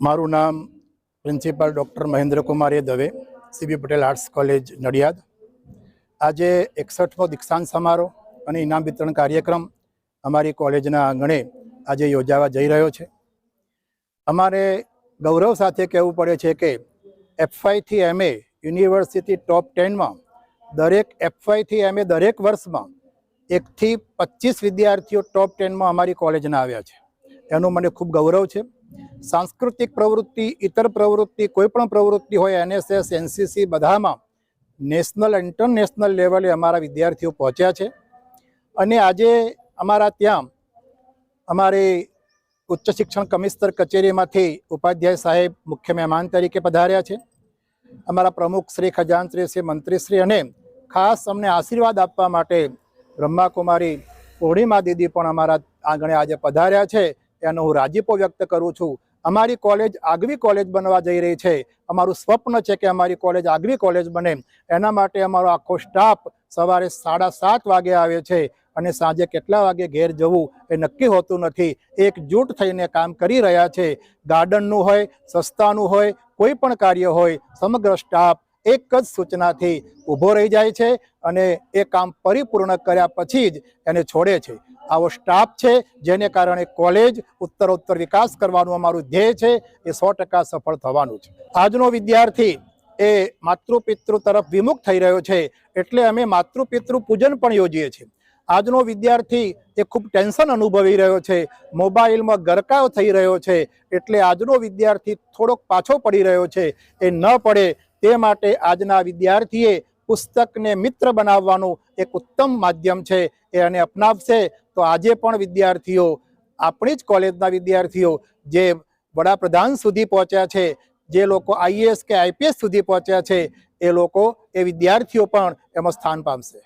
મારું નામ principal doctor Mahendrakumar A Dave, CB Patel arts college Nadiad. આજે એકસઠમો દીક્ષાંત સમારોહ અને ઇનામ વિતરણ કાર્યક્રમ અમારી કોલેજના આંગણે આજે યોજાવા જઈ રહ્યો છે. અમારે ગૌરવ સાથે કહેવું પડે છે કે એફઆઈથી એમએ યુનિવર્સિટી ટોપ ટેનમાં દરેક એફઆઈથી એમએ દરેક વર્ષમાં એકથી પચીસ વિદ્યાર્થીઓ ટોપ ટેનમાં અમારી કોલેજના આવ્યા છે. એનું મને ખૂબ ગૌરવ છે. સાંસ્કૃતિક પ્રવૃત્તિ, ઇતર પ્રવૃત્તિ, કોઈ પણ પ્રવૃત્તિ હોય, એનએસએસ, એનસીસી બધામાં નેશનલ, ઇન્ટરનેશનલ લેવલે અમારા વિદ્યાર્થીઓ પહોંચ્યા છે. અને આજે અમારા ત્યાં અમારી ઉચ્ચ શિક્ષણ કમિશનર કચેરીમાંથી ઉપાધ્યાય સાહેબ મુખ્ય મહેમાન તરીકે પધાર્યા છે. અમારા પ્રમુખ શ્રી ખજાનશ્રી શ્રી મંત્રીશ્રી અને ખાસ અમને આશીર્વાદ આપવા માટે બ્રહ્માકુમારી પૂર્ણિમા દીદી પણ અમારા આંગણે આજે પધાર્યા છે. એનો હું રાજીપો વ્યક્ત કરું છું. અમારી કોલેજ આગવી કોલેજ બનવા જઈ રહી છે. અમારું સ્વપ્ન છે કે અમારી કોલેજ આગવી કોલેજ બને. એના માટે અમારો આખો સ્ટાફ સવારે સાડા સાત વાગે આવે છે અને સાંજે કેટલા વાગે ઘેર જવું એ નક્કી હોતું નથી. એકજૂટ થઈને કામ કરી રહ્યા છે. ગાર્ડનનું હોય સસ્તાનું હોય, કોઈ પણ કાર્ય હોય, સમગ્ર સ્ટાફ એક જ સૂચનાથી ઊભો રહી જાય છે અને એ કામ પરિપૂર્ણ કર્યા પછી જ એને છોડે છે. આવો સ્ટાફ છે, જેને કારણે કોલેજ ઉત્તરોત્તર વિકાસ કરવાનું અમારું ધ્યેય છે, એ સો ટકા સફળ થવાનું છે. આજનો વિદ્યાર્થી એ માતૃપિતૃ તરફ વિમુખ થઈ રહ્યો છે, એટલે અમે માતૃપિતૃ પૂજન પણ યોજીએ છીએ. આજનો વિદ્યાર્થી એ ખૂબ ટેન્શન અનુભવી રહ્યો છે, મોબાઈલમાં ગરકાવ થઈ રહ્યો છે, એટલે આજનો વિદ્યાર્થી થોડોક પાછો પડી રહ્યો છે, એ ન પડે તે માટે આજના વિદ્યાર્થીએ પુસ્તકને મિત્ર બનાવવાનું એક ઉત્તમ માધ્યમ છે, એ એને અપનાવશે. તો આજે પણ વિદ્યાર્થીઓ, આપણી જ કોલેજના વિદ્યાર્થીઓ, જે વડાપ્રધાન સુધી પહોંચ્યા છે, જે લોકો આઈએએસ કે આઈપીએસ સુધી પહોંચ્યા છે, એ લોકો, એ વિદ્યાર્થીઓ પણ એમાં સ્થાન પામશે.